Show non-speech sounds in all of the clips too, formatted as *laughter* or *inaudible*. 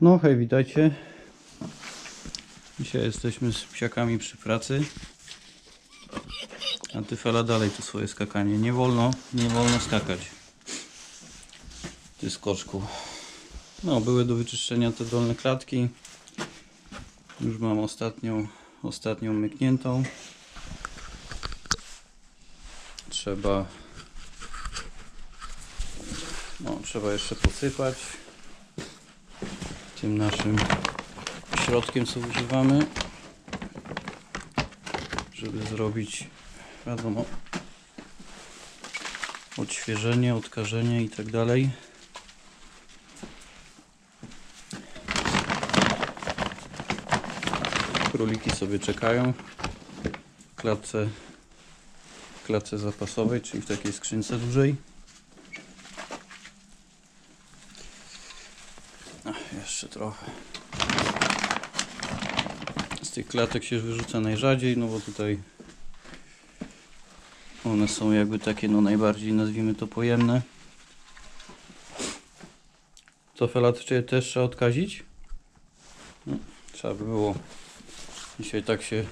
No hej, witajcie. Dzisiaj jesteśmy z psiakami przy pracy. A ty fela dalej tu swoje skakanie. Nie wolno, nie wolno skakać. Ty skoczku. No, były do wyczyszczenia te dolne klatki. Już mam ostatnią, ostatnią mykniętą. Trzeba no, trzeba jeszcze posypać tym naszym środkiem, co używamy, żeby zrobić, wiadomo, odświeżenie, odkażenie i tak dalej. Króliki sobie czekają w klatce, klatce zapasowej, czyli w takiej skrzynce dużej. Ach, jeszcze trochę. Z tych klatek się wyrzuca najrzadziej, no bo tutaj one są jakby takie no najbardziej nazwijmy to pojemne. Co Felat też trzeba odkazić? No, trzeba by było. Dzisiaj tak się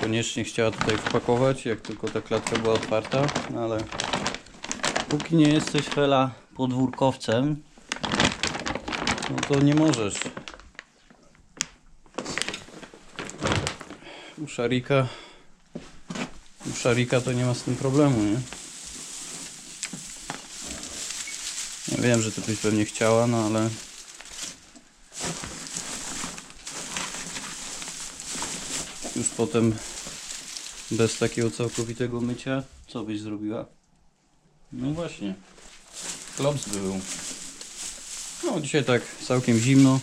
koniecznie chciała tutaj wpakować, jak tylko ta klatka była otwarta, no ale póki nie jesteś Fela podwórkowcem, no to nie możesz. U szarika. U szarika to nie ma z tym problemu, nie? Ja wiem, że ty byś pewnie chciała, no ale. Już potem bez takiego całkowitego mycia, co byś zrobiła? No właśnie. Klops by był. No dzisiaj tak całkiem zimno.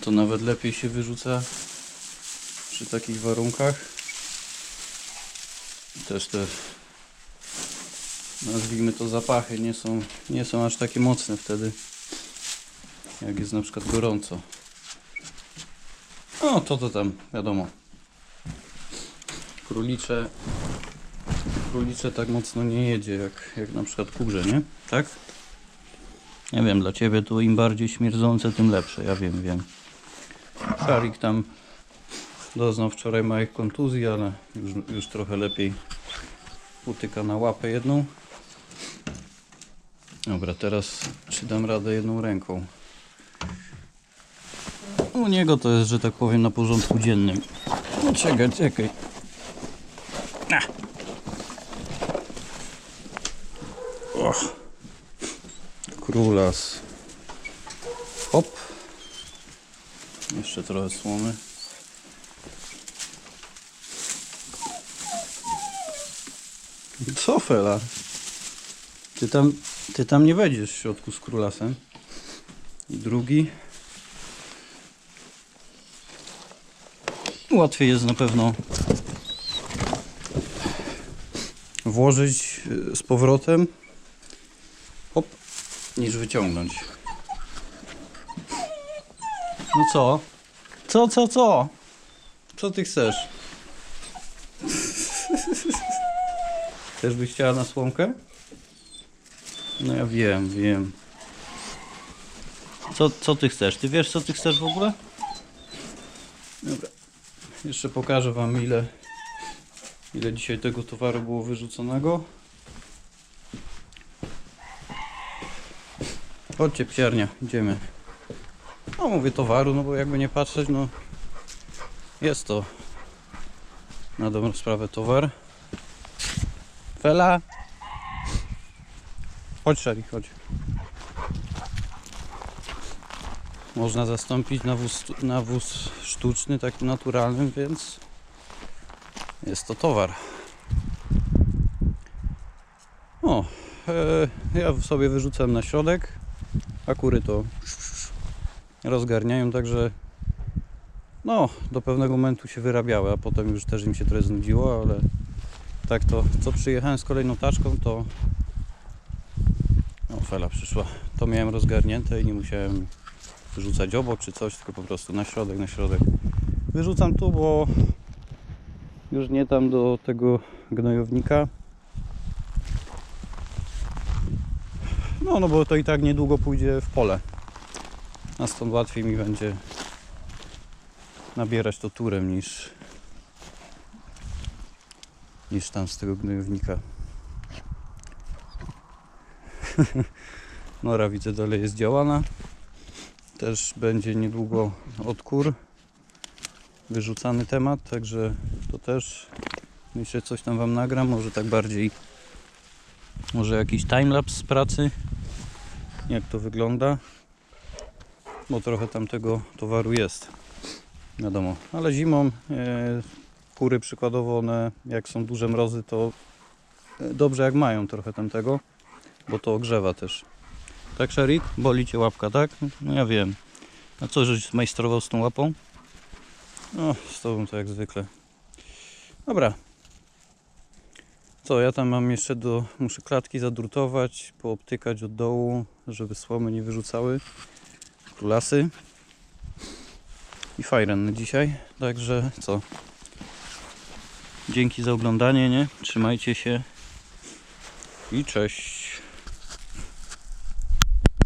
To nawet lepiej się wyrzuca przy takich warunkach. Też te nazwijmy to zapachy nie są, nie są aż takie mocne wtedy jak jest na przykład gorąco. No to to tam wiadomo. Królicze królicze tak mocno nie jedzie jak, jak na przykład kurze, nie? Tak? Nie wiem, dla ciebie to im bardziej śmierdzące, tym lepsze. Ja wiem, wiem. Szarik tam doznał wczoraj małych kontuzji, ale już, już trochę lepiej utyka na łapę jedną. Dobra, teraz czy dam radę jedną ręką. U niego to jest, że tak powiem, na porządku dziennym. No czekaj, czekaj. Ach. Och. Królas. Hop. Jeszcze trochę słomy. Co fela? Ty tam, ty tam nie wejdziesz w środku z królasem. I drugi. Łatwiej jest na pewno włożyć y, z powrotem niż wyciągnąć. No co? Co, co, co? Co ty chcesz? Też byś chciała na słomkę? No ja wiem, wiem. Co, co ty chcesz? Ty wiesz co ty chcesz w ogóle? Dobra. Jeszcze pokażę wam ile ile dzisiaj tego towaru było wyrzuconego. Chodźcie psiarnia, idziemy. No mówię towaru, no bo jakby nie patrzeć, no jest to na dobrą sprawę towar. Fela! Chodź Szari, chodź. Można zastąpić na wóz, na wóz sztuczny, takim naturalnym, więc jest to towar. O, e, ja sobie wyrzucam na środek, a kury to rozgarniają, także no, do pewnego momentu się wyrabiały, a potem już też im się trochę znudziło, ale tak to, co przyjechałem z kolejną taczką, to o, fela przyszła, to miałem rozgarnięte i nie musiałem wyrzucać obok czy coś, tylko po prostu na środek, na środek. Wyrzucam tu, bo już nie tam do tego gnojownika. No, no bo to i tak niedługo pójdzie w pole. A stąd łatwiej mi będzie nabierać to turem niż niż tam z tego gnojownika. *laughs* Nora widzę dalej jest działana. Też będzie niedługo odkór. Wyrzucany temat, także to też myślę coś tam wam nagram, może tak bardziej może jakiś timelapse z pracy jak to wygląda bo trochę tam tego towaru jest wiadomo, ale zimą e, kury przykładowo one jak są duże mrozy to e, dobrze jak mają trochę tam tego bo to ogrzewa też tak Sherry? Boli Cię łapka, tak? No ja wiem a co, żeś zmajstrował z tą łapą? No, z Tobą to jak zwykle dobra co, ja tam mam jeszcze do, muszę klatki zadrutować, poobtykać od dołu, żeby słomy nie wyrzucały. Krulasy. I fajren dzisiaj. Także co? Dzięki za oglądanie, nie? Trzymajcie się. I cześć.